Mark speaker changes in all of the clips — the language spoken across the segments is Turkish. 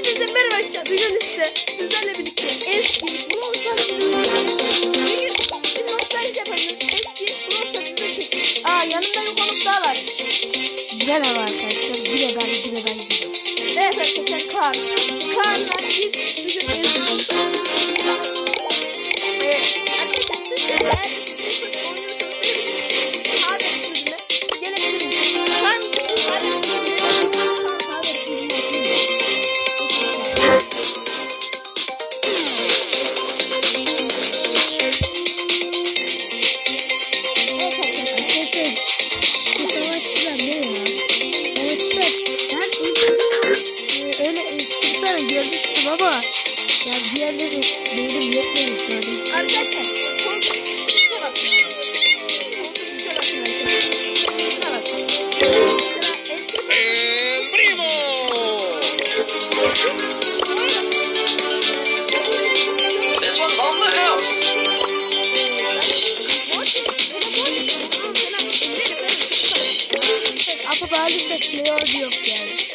Speaker 1: Hepinize merhaba arkadaşlar. Bugün size sizlerle birlikte eski Brawl Stars videosu Bugün bir nostalji yapacağız. Eski Brawl Stars'ı çektik. Aa yanımda bir konuk daha var.
Speaker 2: Merhaba arkadaşlar. Bile ben, bile ben gidiyorum.
Speaker 1: Evet arkadaşlar Kaan. Kaan'la biz bugün eski Brawl Stars'ı Evet arkadaşlar siz
Speaker 3: This.
Speaker 2: Ama maalesef Leon yok yani.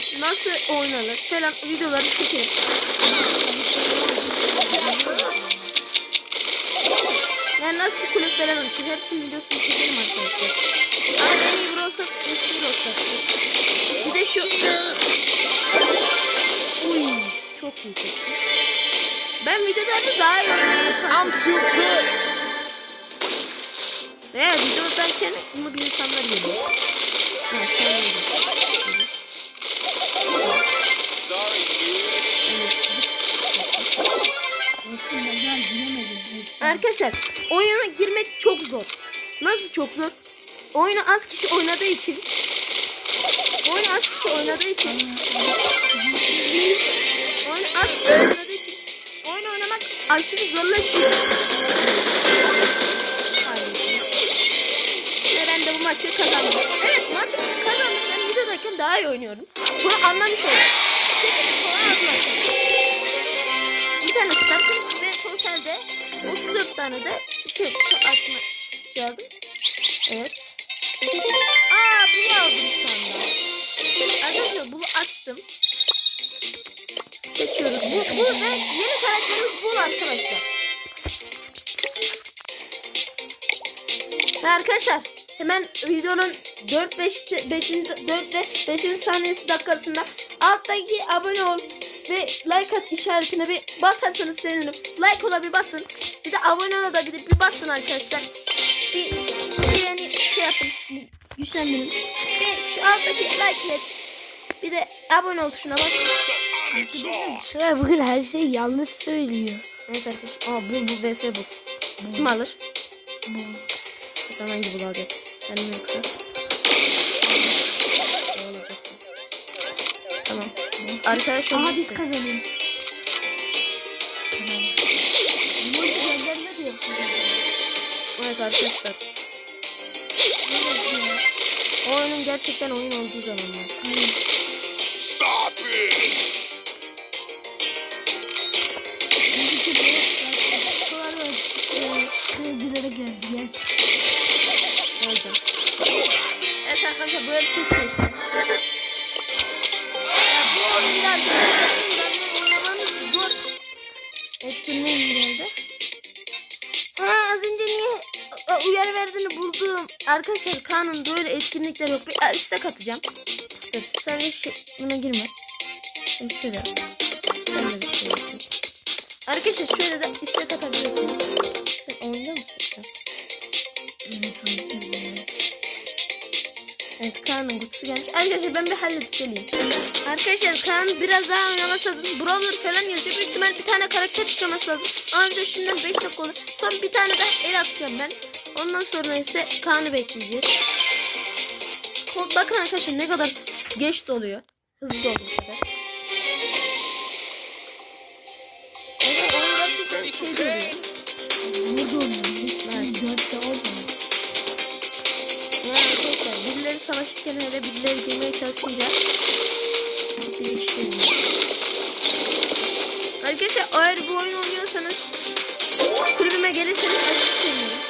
Speaker 1: İndirilir? Nasıl oynanır? Falan videoları çekelim. Yani nasıl kulüp falan açılır? Hepsinin videosunu çekelim arkadaşlar. Ama en iyi Brawl Stars eski Brawl Stars. Bir de şu... Uy, çok iyi kesin. Ben videolarda daha iyi oynuyorum.
Speaker 3: I'm too good.
Speaker 1: Veya videodayken bunu bir insanlar geliyor. Ha Arkadaşlar oyuna girmek çok zor. Nasıl çok zor? Oyunu az kişi oynadığı için Oyunu az kişi oynadığı için Oyunu az kişi oynadığı için Oyun oynamak aşırı zorlaşıyor. Ve ben de bu maçı kazandım. Evet maçı kazandım. Ben videodayken daha iyi oynuyorum. Bunu anlamış oldum. 8 puan aldım arkadaşlar. Bir tane star ve totalde 34 tane de şey açma şey aldım. Evet. Aa bunu aldım anda. Arkadaşlar bunu açtım. Seçiyoruz. Bu, bu ve yeni karakterimiz bu arkadaşlar. Arkadaşlar hemen videonun 4 5 5. 4 ve 5. saniyesi dakikasında alttaki abone ol ve like at işaretine bir basarsanız sevinirim. Like ola bir basın. Bir de abone ola da gidip bir basın arkadaşlar. Bir, bir yani şey yapın. Güçlendirin. Ve şu alttaki like et. Bir de abone ol tuşuna basın.
Speaker 2: Arkadaşlar bugün her şeyi yanlış söylüyor.
Speaker 1: Evet arkadaşlar. Aa bu bu vs bu. Kim alır? Bu. Ben hangi bunu alacak? Benim yoksa. Arkadaş
Speaker 2: Aha
Speaker 1: olmak
Speaker 2: biz kazanıyoruz. Emoji gönderme de yapacağız.
Speaker 1: Evet arkadaşlar. O oyunun gerçekten oyun olduğu zamanlar.
Speaker 3: Stop it.
Speaker 2: Stars güzeldi gerçekten.
Speaker 1: Öldüm. Evet arkadaşlar böyle kesme işte. Oyunlar. Ha az önce niye uyarı verdiğini buldum. Arkadaşlar Kaan'ın böyle etkinlikler yok. Bir istek atacağım. Dur de şey, buna girme. Şimdi şöyle. Ben bir şey yapayım. Arkadaşlar şöyle de istek atabiliyorsunuz. Sen oyunda mısın Kaan'ın kutusu gelmiş. Arkadaşlar ben bir halledip geleyim. Arkadaşlar Kaan biraz daha oynaması lazım. Brawler falan yazıyor. Büyük ihtimal bir tane karakter çıkarması lazım. Ama şimdiden 5 dakika olur. Son bir tane daha el atacağım ben. Ondan sonra ise Kaan'ı bekleyeceğiz. Bakın arkadaşlar ne kadar geç doluyor. Hızlı doluyor. Evet, şey doluyor.
Speaker 2: Da oynuyorum. Hepsi dörtte olmuyor.
Speaker 1: Arkadaşlar birileri savaşırken hele birileri girmeye çalışınca bir kişi oluyor. Arkadaşlar eğer bu oyun oynuyorsanız kulübüme gelirseniz aşırı sevinirim.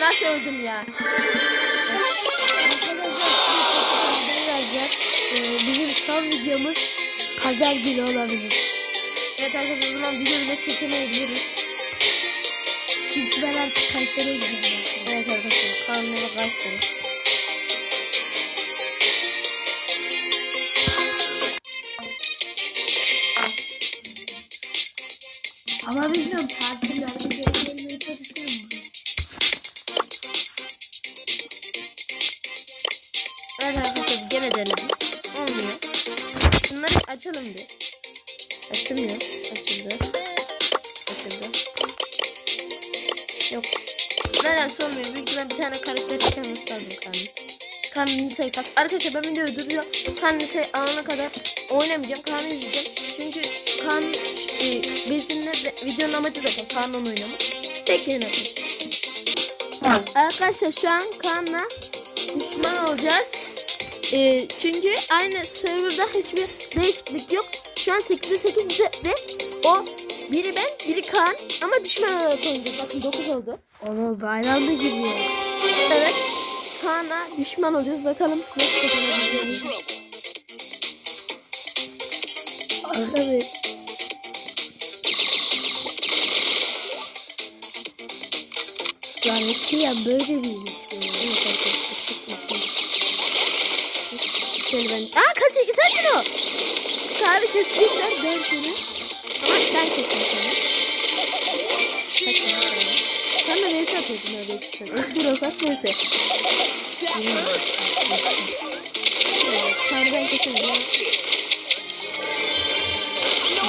Speaker 1: Nasıl öldüm ya?
Speaker 2: Son videomuz pazar günü olabilir.
Speaker 1: Evet arkadaşlar o zaman video bile çekemeyebiliriz.
Speaker 2: Çünkü ben artık Kayseri'ye gidiyorum. arkadaşlar.
Speaker 1: Evet arkadaşlar karnına Kayseri.
Speaker 2: Ama bilmiyorum tatillerde geri gelmeye çalışıyorum.
Speaker 1: Evet arkadaşlar gene denedim. Açalım bir. Açılmıyor. Açıldı. Açıldı. Yok. Neler olmuyor. Büyük ihtimalle bir tane karakter çıkarması lazım kanun. Kanun Nita'yı kas. Arkadaşlar ben videoyu duruyor. Kanun Nita'yı alana kadar oynamayacağım. Kanun izleyeceğim. Çünkü Kanun e, bizimle de- videonun amacı zaten Kanun oynamak. Bekleyin arkadaşlar. Arkadaşlar şu an Kaan'la düşman olacağız. Ee, çünkü aynı serverda hiçbir değişiklik yok. Şu an 8'e 8 ve o biri ben, biri Kaan ama düşman olarak oynayacağız. Bakın 9 oldu.
Speaker 2: On oldu aynı anda giriyor.
Speaker 1: Evet. Kaan'a düşman olacağız. Bakalım nasıl kazanabileceğiz.
Speaker 2: Tabii. Lan eskiden böyle miymiş böyle?
Speaker 1: Şöyle ben... Aa kaç iki sensin o. Kaan'ı kesecekler ben seni. Ama ben. Kaçma. Sen de neyse atıyordun neredeyse sen. Eski rokat neyse. Kaan'ı ben keserim ya.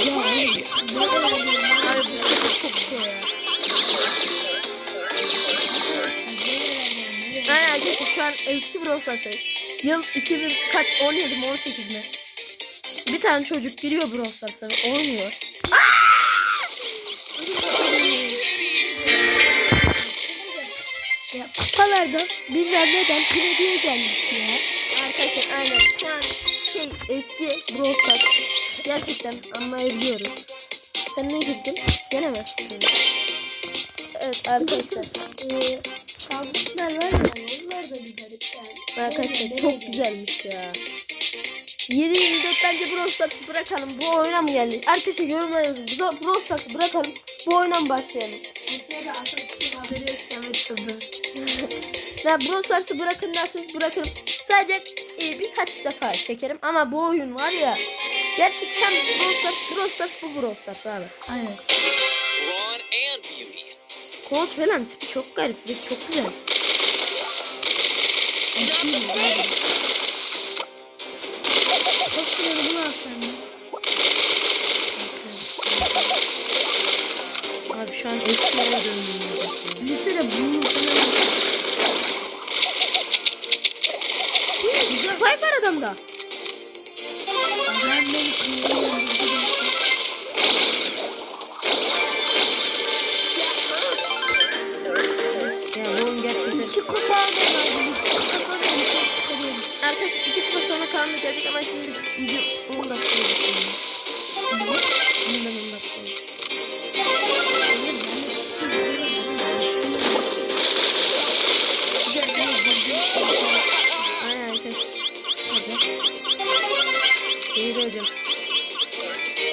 Speaker 2: Böyle-
Speaker 1: Abi bu çok zor ya. Aynen arkadaşlar şu an eski bir Stars'tayız. Yıl 2000 kaç 17 mi 18 mi? Bir tane çocuk giriyor Brawl Stars'a ve oynuyor.
Speaker 2: Ya kupalardan bilmem neden pirediye geldik ya.
Speaker 1: Arkadaşlar aynen şu an şey eski Brawl Stars. Gerçekten anlayabiliyorum. Sen ne girdin? Gene mi? Evet arkadaşlar.
Speaker 2: Ee, sağlıklar var ya onlar da bir garip yani.
Speaker 1: Arkadaşlar çok güzelmiş ya. 7-24 bence Brawl Stars'ı bırakalım. Bu oyuna mı geldik? Arkadaşlar yorumlara yazın. Brawl Stars'ı bırakalım. Bu oyuna mı başlayalım?
Speaker 2: Mesela Atatürk'ün haberi yokken açıldı.
Speaker 1: Ya Brawl Stars'ı bırakın derseniz bırakırım. Sadece e, birkaç defa çekerim. Ama bu oyun var ya. Gerçekten Brawl Stars, Brawl Stars bu Brawl Stars abi.
Speaker 2: Aynen.
Speaker 1: Kod falan tipi çok garip ve çok güzel.
Speaker 2: Çok güzel bunu.
Speaker 1: Abi şu an eskilere döndüm.
Speaker 2: Düşünsene bunu falan.
Speaker 1: Spike var adamda.
Speaker 2: Ben beni kıyıyorum.
Speaker 1: Sonra karanlık gelecek ama şimdi video 10 dakika. Niye? Bundan 10 dakika. Aynen arkadaşlar. Hadi. Seyir hocam.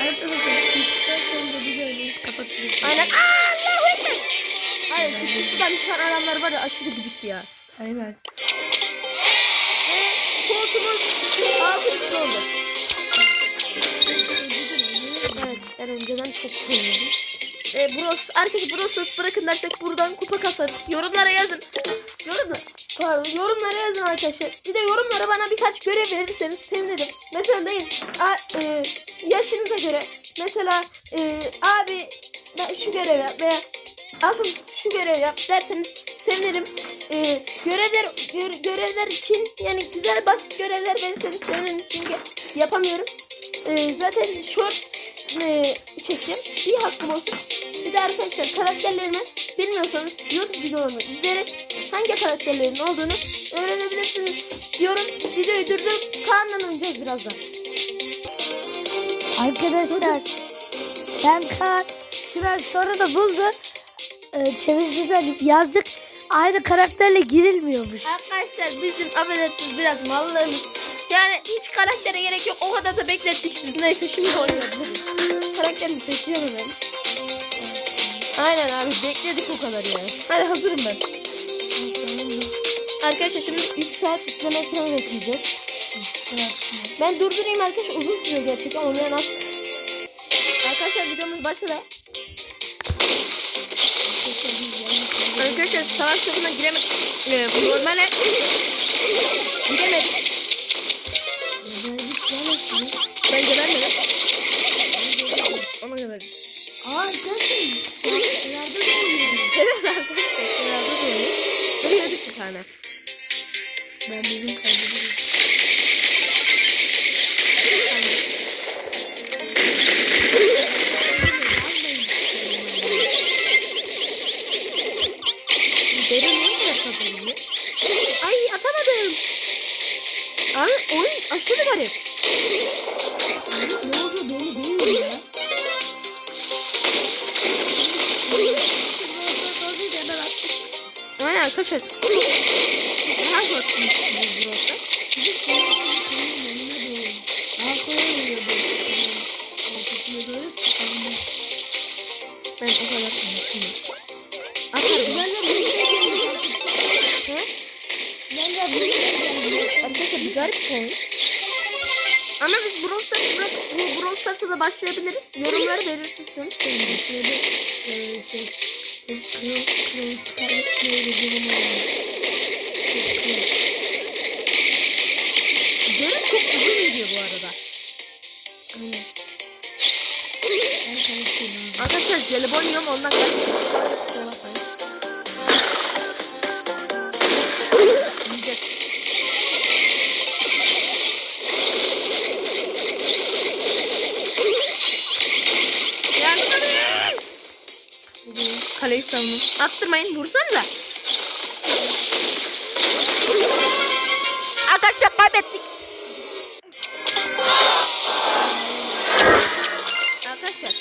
Speaker 2: Arkadaşlar çıktıktan sonra biz öyleyiz kapatırız.
Speaker 1: Aynen. Allahu Ekber. Hayır şu kutudan çıkan adamlar var ya aşırı gıcık ya.
Speaker 2: Aynen.
Speaker 1: Ve koltuğumuz altı oldu. Evet ben önceden çok kullanıyordum. E, Bros, herkes Bros'uz bırakın dersek buradan kupa kasarız. Yorumlara yazın. Yorumlar. Pardon, yorumlara yazın arkadaşlar. Bir de yorumlara bana birkaç görev verirseniz sevinirim. Mesela deyin a, e, yaşınıza göre. Mesela e, abi ben şu görev yap veya asıl şu görev yap derseniz sevinirim. E, görevler gö- görevler için yani güzel basit görevler verirseniz sevinirim çünkü yapamıyorum. E, zaten short e, çekeceğim. Bir hakkım olsun. Bir de arkadaşlar karakterlerimi bilmiyorsanız YouTube videolarımı izleyerek hangi karakterlerin olduğunu öğrenebilirsiniz diyorum. Videoyu durdurup Kaan'la oynayacağız birazdan.
Speaker 2: Arkadaşlar ben Kaan Çınar sonra da buldu. Ee, çeviriciden yazdık. Aynı karakterle girilmiyormuş.
Speaker 1: Arkadaşlar bizim affedersiniz biraz mallığımız. Yani hiç karaktere gerek yok. O kadar da beklettik sizi. Neyse şimdi oynayabiliriz. Karakterimi seçiyorum ben. Aynen abi bekledik o kadar ya. Hadi hazırım ben. Arkadaşlar şimdi 3 saat yükleme ekranı bekleyeceğiz. Ben durdurayım arkadaşlar uzun sürüyor gerçekten oynayan az. Arkadaşlar videomuz başladı. Savaş topuna giremedik. Ee, normale giremedik. Atamadım. Abi oyun aşırı garip.
Speaker 2: Ne oldu belli değil ya.
Speaker 1: Aynen arkadaşlar. Daha zor bu burası. Ben o kadar konuşmuyorum. Atarım. Arkadaşlar bir garip bir oyun. Ama biz Brawl Stars bırak, bu Brawl Stars'a da başlayabiliriz. Yorumları belirtirseniz sevinirim. Derin çok uzun gidiyor bu arada. Arkadaşlar jelibon yiyorum ondan garip Kaleyi savunun. Attırmayın. Vursanıza. Arkadaşlar kaybettik. Arkadaşlar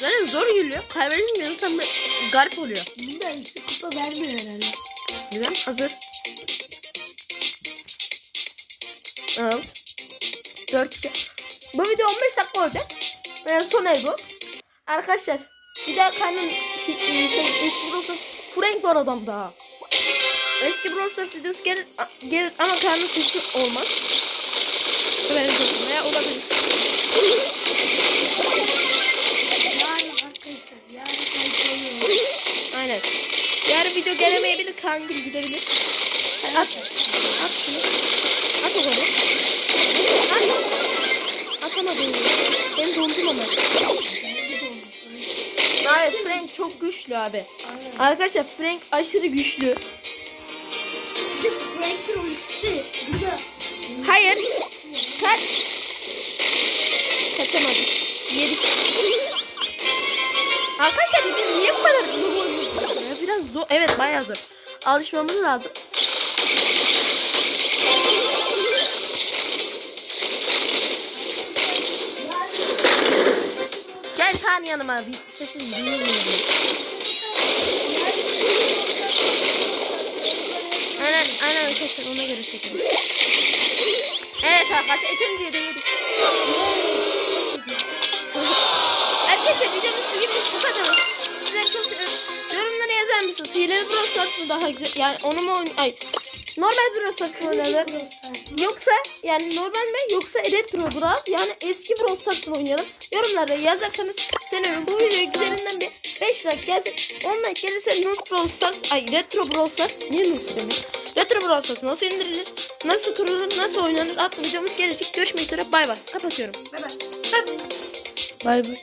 Speaker 1: zaten zor geliyor. Kaybedince insan bir garip oluyor.
Speaker 2: Bunda işte kupa vermiyor herhalde.
Speaker 1: Güzel. Hazır. Evet. 4 kişi. Bu video 15 dakika olacak. Ve son el bu. Arkadaşlar bir daha kaynım şey, eski Brawl Stars Frank var adam daha. Eski Brawl Stars videosu gelir, gelir ama karnın sesi olmaz. Olsun veya olabilir.
Speaker 2: Yarın arkadaşlar yarın
Speaker 1: Aynen. Yarın video gelemeyebilir. Kangil gidebilir. At. At şunu. At o kadar. At. Atamadım. Ben dondum ama. Hayır Frank çok güçlü abi.
Speaker 2: Aynen.
Speaker 1: Arkadaşlar Frank aşırı güçlü.
Speaker 2: Frank'in ultisi.
Speaker 1: Hayır. Kaç. Kaçamadık. Yedik. Arkadaşlar biz niye bu kadar zor oynuyoruz ya? Biraz zor. Evet bayağı zor. Alışmamız lazım. Kaan yanıma bir sesin duyulmuyor. Aynen, aynen arkadaşlar ona göre çekelim. Evet arkadaşlar ikinciyi de yedik. arkadaşlar videomuz bugün bu kadar. Sizleri çok seviyorum. Yorumlara yazar mısınız? Hileli Brawl Stars mı daha güzel? Yani onu mu oyn... Ay. Normal Brawl Stars mı oynanır? Yoksa yani normal mi yoksa retro Brawl yani eski Brawl Stars mı oynayalım? Yorumlarda yazarsanız senin bu videoya güzelinden bir 5 like gelsin. 10 like gelirse Nus Brawl Stars ay retro Brawl Stars niye Nus demek? Retro Brawl Stars nasıl indirilir? Nasıl kurulur? Nasıl oynanır? Adlı videomuz gelecek. Görüşmek üzere. Bay bay. Kapatıyorum. Bay bay.
Speaker 2: Bay bay.